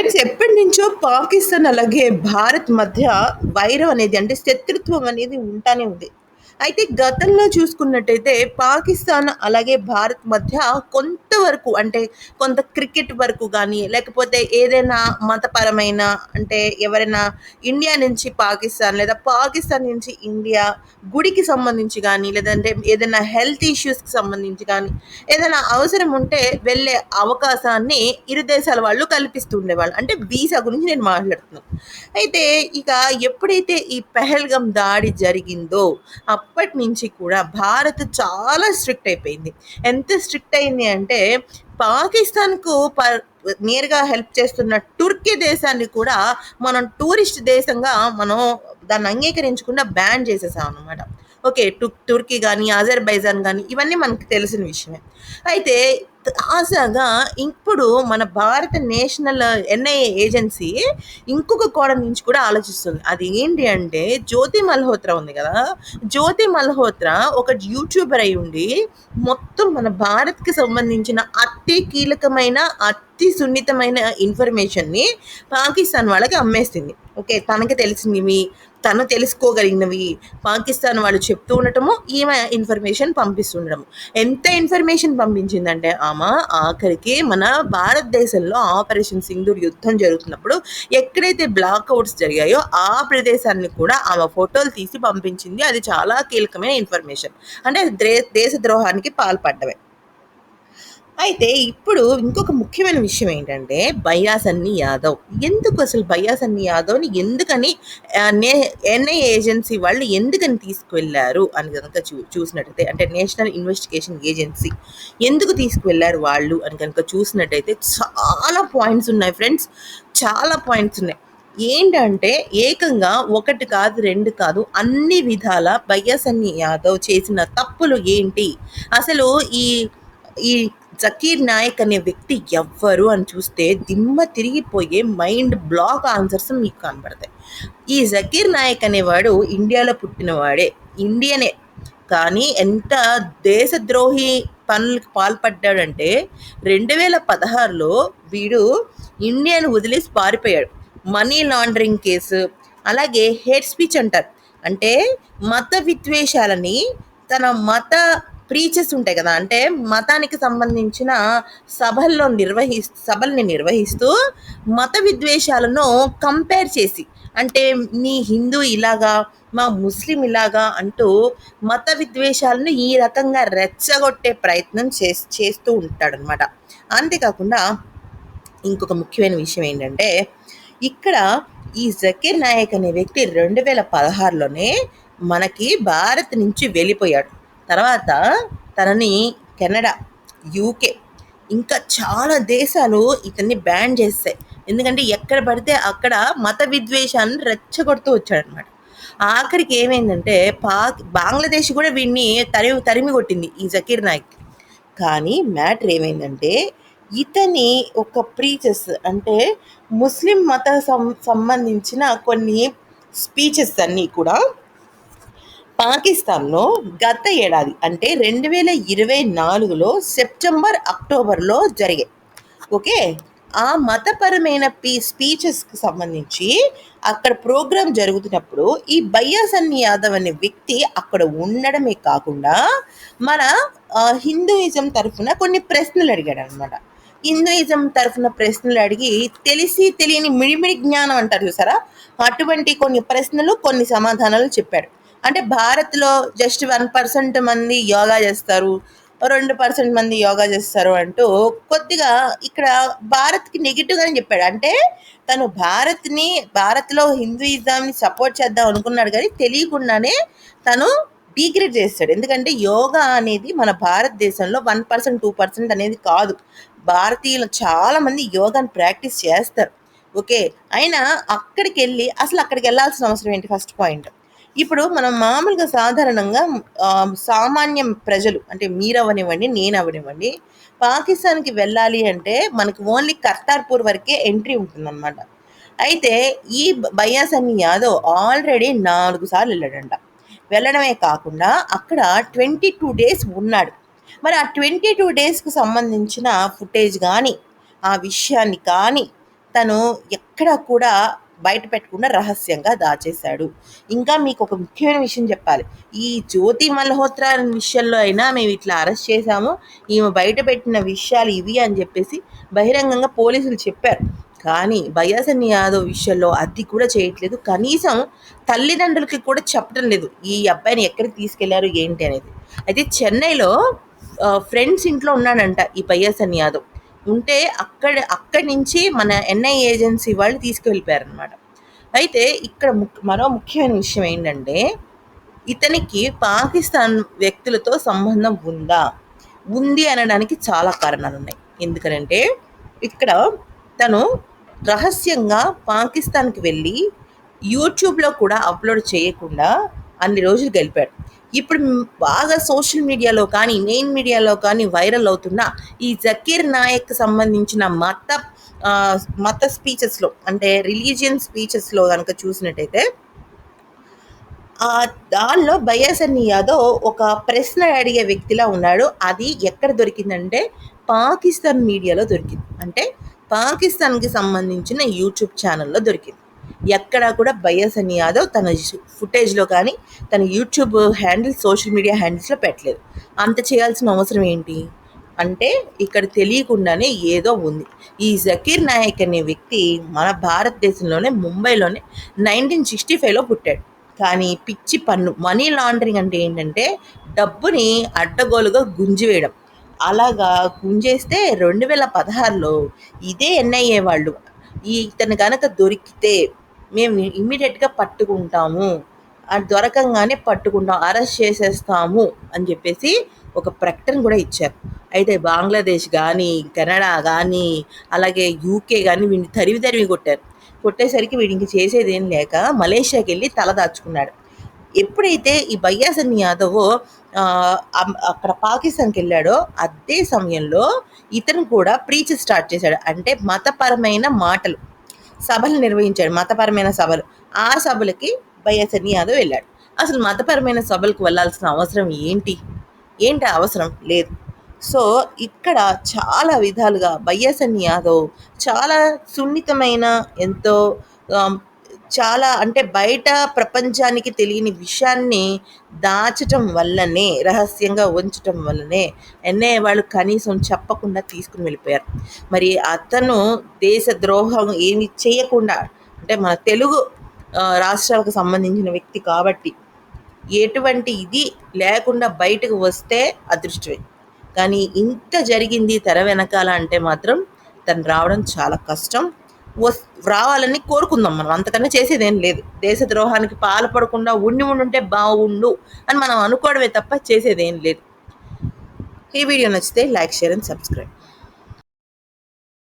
Friends ఎప్పటి నుంచో పాకిస్తాన్ అలాగే భారత్ మధ్య వైరం అనేది అంటే శత్రుత్వం అనేది ఉంటానే ఉంది. అయితే గతంలో చూసుకున్నట్టయితే పాకిస్తాన్ అలాగే భారత్ మధ్య కొంతవరకు అంటే కొంత క్రికెట్ వరకు కానీ లేకపోతే ఏదైనా మతపరమైన అంటే ఎవరైనా ఇండియా నుంచి పాకిస్తాన్ లేదా పాకిస్తాన్ నుంచి ఇండియా గుడికి సంబంధించి కానీ లేదంటే ఏదైనా హెల్త్ ఇష్యూస్కి సంబంధించి కానీ ఏదైనా అవసరం ఉంటే వెళ్ళే అవకాశాన్ని ఇరు దేశాల వాళ్ళు కల్పిస్తుండేవాళ్ళు అంటే వీసా గురించి నేను మాట్లాడుతున్నాను అయితే ఇక ఎప్పుడైతే ఈ పెహల్గం దాడి జరిగిందో అప్పటి నుంచి కూడా భారత్ చాలా స్ట్రిక్ట్ అయిపోయింది. ఎంత స్ట్రిక్ట్ అయింది అంటే పాకిస్తాన్కు ప నియర్గా హెల్ప్ చేస్తున్న టుర్కీ దేశాన్ని కూడా మనం టూరిస్ట్ దేశంగా మనం దాన్ని అంగీకరించకుండా బ్యాన్ చేసేసాం అనమాట ఓకే టు టుర్కీ కానీ అజర్బైజాన్ కానీ ఇవన్నీ మనకు తెలిసిన విషయమే. అయితే తాజాగా ఇప్పుడు మన భారత నేషనల్ ఎన్ఐఏ ఏజెన్సీ ఇంకొక కోణం నుంచి కూడా ఆలోచిస్తుంది. అది ఏంటి అంటే జ్యోతి మల్హోత్రా ఉంది కదా. జ్యోతి మల్హోత్రా ఒక యూట్యూబర్ అయి ఉండి మొత్తం మన భారత్కి సంబంధించిన అతి కీలకమైన అతి అతి సున్నితమైన ఇన్ఫర్మేషన్ని పాకిస్తాన్ వాళ్ళకి అమ్మేస్తుంది ఓకే తనకి తెలిసినవి తను తెలుసుకోగలిగినవి పాకిస్తాన్ వాళ్ళు చెప్తూ ఉండటము ఈమె ఇన్ఫర్మేషన్ పంపిస్తుండడము ఎంత ఇన్ఫర్మేషన్ పంపించిందంటే ఆమె ఆఖరికి మన భారతదేశంలో ఆపరేషన్ సింధూర్ యుద్ధం జరుగుతున్నప్పుడు ఎక్కడైతే బ్లాక్అవుట్స్ జరిగాయో ఆ ప్రదేశాన్ని కూడా ఆమె ఫోటోలు తీసి పంపించింది. అది చాలా కీలకమైన ఇన్ఫర్మేషన్. అంటే దే ద్రోహానికి పాల్పడ్డమే. అయితే ఇప్పుడు ఇంకొక ముఖ్యమైన విషయం ఏంటంటే బయాసన్ని యాదవ్. ఎందుకు అసలు బయాసన్ని యాదవ్ని ఎందుకని నే ఎన్ఐ ఏజెన్సీ వాళ్ళు ఎందుకని తీసుకువెళ్ళారు అని కనుక చూ చూసినట్టయితే అంటే నేషనల్ ఇన్వెస్టిగేషన్ ఏజెన్సీ ఎందుకు తీసుకువెళ్ళారు వాళ్ళు అని కనుక చూసినట్టయితే చాలా పాయింట్స్ ఉన్నాయి ఫ్రెండ్స్. చాలా పాయింట్స్ ఉన్నాయి. ఏంటంటే ఏకంగా ఒకటి కాదు రెండు కాదు అన్ని విధాల బయ్యసన్ని యాదవ్ చేసిన తప్పులు ఏంటి? అసలు ఈ ఈ జకీర్ నాయక్ అనే వ్యక్తి ఎవ్వరు అని చూస్తే దిమ్మ తిరిగిపోయే మైండ్ బ్లాక్ ఆన్సర్స్ మీకు కనబడతాయి. ఈ జకీర్ నాయక్ అనేవాడు ఇండియాలో పుట్టినవాడే. ఇండియనే. కానీ ఎంత దేశద్రోహి పనులకు పాల్పడ్డాడంటే రెండు వేల పదహారులో వీడు ఇండియాను వదిలేసి పారిపోయాడు. మనీ లాండరింగ్ కేసు అలాగే హేట్ స్పీచ్ అంటారు. అంటే మత విద్వేషాలని తన మత ప్రీచెస్ ఉంటాయి కదా. అంటే మతానికి సంబంధించిన సభల్లో నిర్వహి సభల్ని నిర్వహిస్తూ మత విద్వేషాలను కంపేర్ చేసి అంటే నీ హిందూ ఇలాగా మా ముస్లిం ఇలాగా అంటూ మత విద్వేషాలను ఈ రకంగా రెచ్చగొట్టే ప్రయత్నం చే చేస్తూ ఉంటాడనమాట. అంతేకాకుండా ఇంకొక ముఖ్యమైన విషయం ఏంటంటే ఇక్కడ ఈ జకీర్ నాయక్ అనే వ్యక్తి రెండు వేల పదహారులోనే మనకి భారత్ నుంచి వెళ్ళిపోయాడు. తర్వాత తనని కెనడా యూకే ఇంకా చాలా దేశాలు ఇతన్ని బ్యాన్ చేస్తాయి. ఎందుకంటే ఎక్కడ పడితే అక్కడ మత విద్వేషాన్ని రెచ్చగొడుతూ వచ్చాడనమాట ఆఖరికి ఏమైందంటే పాక్ బంగ్లాదేశ్ కూడా వీడిని తరిమి తరిమి కొట్టింది ఈ జకీర్ నాయక్. కానీ మ్యాటర్ ఏమైందంటే ఇతని ఒక ప్రీచెస్ అంటే ముస్లిం మత సం సంబంధించిన కొన్ని స్పీచెస్ అన్నీ కూడా పాకిస్తాన్లో గత ఏడాది అంటే రెండు వేల ఇరవై నాలుగులో సెప్టెంబర్ అక్టోబర్లో జరిగాయి ఓకే? ఆ మతపరమైన పీ స్పీచెస్కి సంబంధించి అక్కడ ప్రోగ్రాం జరుగుతున్నప్పుడు ఈ బయ్యాసన్ని యాదవ్ అనే వ్యక్తి అక్కడ ఉండడమే కాకుండా మన హిందూయిజం తరఫున కొన్ని ప్రశ్నలు అడిగాడు అనమాట హిందూయిజం తరఫున ప్రశ్నలు అడిగి తెలిసి తెలియని మిడిమిడి జ్ఞానం అంటారు చూసారా? అటువంటి కొన్ని ప్రశ్నలు కొన్ని సమాధానాలు చెప్పాడు. అంటే భారత్లో జస్ట్ వన్ పర్సెంట్ మంది యోగా చేస్తారు రెండు పర్సెంట్ మంది యోగా చేస్తారు అంటూ కొద్దిగా ఇక్కడ భారత్కి నెగిటివ్గానే చెప్పాడు. అంటే తను భారత్ని భారత్లో హిందూయిజంని సపోర్ట్ చేద్దాం అనుకున్నాడు కానీ తెలియకుండానే తను డీగ్రేడ్ చేస్తాడు. ఎందుకంటే యోగా అనేది మన భారతదేశంలో వన్ పర్సెంట్ టూ పర్సెంట్ అనేది కాదు. భారతీయులు చాలామంది యోగాని ప్రాక్టీస్ చేస్తారు. ఓకే? అయినా అక్కడికి వెళ్ళి అసలు అక్కడికి వెళ్ళాల్సిన అవసరం ఏంటి? ఫస్ట్ పాయింట్ ఇప్పుడు మనం మామూలుగా సాధారణంగా సామాన్య ప్రజలు అంటే మీరవనివ్వండి నేను అవనివ్వండి పాకిస్తాన్కి వెళ్ళాలి అంటే మనకు ఓన్లీ కర్తార్పూర్ వరకే ఎంట్రీ ఉంటుందన్నమాట. అయితే ఈ బయాసన్ని యాదవ్ ఆల్రెడీ నాలుగు సార్లు వెళ్ళాడంట. వెళ్ళడమే కాకుండా అక్కడ ట్వంటీ టూ డేస్ ఉన్నాడు. మరి ఆ ట్వంటీ టూ డేస్కి సంబంధించిన ఫుటేజ్ కానీ ఆ విషయాన్ని కానీ తను ఎక్కడ కూడా బయట పెట్టకుండా రహస్యంగా దాచేశాడు. ఇంకా మీకు ఒక ముఖ్యమైన విషయం చెప్పాలి. ఈ జ్యోతి మల్హోత్రా విషయంలో అయినా మేము ఇట్లా అరెస్ట్ చేశాము. ఈమె బయట పెట్టిన విషయాలు ఇవి అని చెప్పేసి బహిరంగంగా పోలీసులు చెప్పారు. కానీ బయాసన్ యాదవ్ విషయంలో అది కూడా చేయట్లేదు. కనీసం తల్లిదండ్రులకి కూడా చెప్పడం లేదు. ఈ అబ్బాయిని ఎక్కడికి తీసుకెళ్ళారు ఏంటి అనేది. అయితే చెన్నైలో ఫ్రెండ్స్ ఇంట్లో ఉన్నాడంట ఈ బయాసన్ యాదవ్. ఉంటే అక్కడ అక్కడి నుంచి మన ఎన్ఐ ఏజెన్సీ వాళ్ళు తీసుకువెళ్ళిపోయారనమాట అయితే ఇక్కడ మరో ముఖ్యమైన విషయం ఏంటంటే ఇతనికి పాకిస్తాన్ వ్యక్తులతో సంబంధం ఉందా? ఉంది అనడానికి చాలా కారణాలు ఉన్నాయి ఎందుకనంటే ఇక్కడ తను రహస్యంగా పాకిస్తాన్కి వెళ్ళి యూట్యూబ్లో కూడా అప్లోడ్ చేయకుండా అన్ని రోజులు గెలిపాడు ఇప్పుడు బాగా సోషల్ మీడియాలో కానీ మెయిన్ మీడియాలో కానీ వైరల్ అవుతున్న ఈ జకీర్ నాయక్ సంబంధించిన మత మత స్పీచెస్లో అంటే రిలీజియన్ స్పీచెస్లో కనుక చూసినట్టయితే దానిలో బయాసన్ని యాదవ్ ఒక ప్రశ్న అడిగే వ్యక్తిలా ఉన్నాడు. అది ఎక్కడ దొరికిందంటే పాకిస్తాన్ మీడియాలో దొరికింది. అంటే పాకిస్తాన్కి సంబంధించిన యూట్యూబ్ ఛానల్లో దొరికింది. ఎక్కడా కూడా బయాసన్ యాదవ్ తన ఫుటేజ్లో కానీ తన యూట్యూబ్ హ్యాండిల్ సోషల్ మీడియా హ్యాండిల్స్లో పెట్టలేదు. అంత చేయాల్సిన అవసరం ఏంటి? అంటే ఇక్కడ తెలియకుండానే ఏదో ఉంది. ఈ జకీర్ నాయక్ అనే వ్యక్తి మన భారతదేశంలోనే ముంబైలోనే నైన్టీన్ సిక్స్టీ ఫైవ్లో పుట్టాడు. కానీ పిచ్చి పన్ను మనీ లాండరింగ్ అంటే ఏంటంటే డబ్బుని అడ్డగోలుగా గుంజివేయడం అలాగా గుంజేస్తే రెండు వేల పదహారులో ఇదే ఎన్ఐఏ వాళ్ళు ఈ ఇతను కనుక దొరికితే మేము ఇమ్మీడియట్గా పట్టుకుంటాము. అది దొరకంగానే పట్టుకుంటాం అరెస్ట్ చేసేస్తాము అని చెప్పేసి ఒక ప్రకటన కూడా ఇచ్చారు. అయితే బంగ్లాదేశ్ కానీ కెనడా కానీ అలాగే యూకే కానీ వీడిని తరివి తరివి కొట్టారు. కొట్టేసరికి వీడికి చేసేది ఏం లేక మలేషియాకి వెళ్ళి తల దాచుకున్నాడు. ఎప్పుడైతే ఈ బయ్యాసన్ యాదవ్ అక్కడ పాకిస్తాన్కి వెళ్ళాడో అదే సమయంలో ఇతను కూడా ప్రీచ్ స్టార్ట్ చేశాడు. అంటే మతపరమైన మాటలు. సభలు నిర్వహించాడు. మతపరమైన సభలు. ఆ సభలకి బైఎస్ఎన్ యాదవ్ వెళ్ళాడు. అసలు మతపరమైన సభలకు వెళ్ళాల్సిన అవసరం ఏంటి? ఏంటి అవసరం? లేదు. సో ఇక్కడ చాలా విధాలుగా బైఎస్ఎన్ యాదవ్ చాలా సున్నితమైన ఎంతో చాలా అంటే బయట ప్రపంచానికి తెలియని విషయాన్ని దాచటం వల్లనే రహస్యంగా ఉంచటం వల్లనే ఎన్నే వాళ్ళు కనీసం చెప్పకుండా తీసుకుని వెళ్ళిపోయారు. మరి అతను దేశ ద్రోహం ఏమి చేయకుండా అంటే మన తెలుగు రాష్ట్రాలకు సంబంధించిన వ్యక్తి కాబట్టి ఎటువంటి ఇది లేకుండా బయటకు వస్తే అదృష్టమే. కానీ ఇంత జరిగింది తెర వెనకాల అంటే మాత్రం తను రావడం చాలా కష్టం. వస్ రావాలని కోరుకుందాం మనం. అంతకన్నా చేసేదేం లేదు. దేశ ద్రోహానికి పాల్పడకుండా ఉండి ఉండుంటే బాగుండు అని మనం అనుకోవడమే తప్ప చేసేదేం లేదు. ఈ వీడియో నచ్చితే లైక్ షేర్ అండ్ సబ్స్క్రైబ్.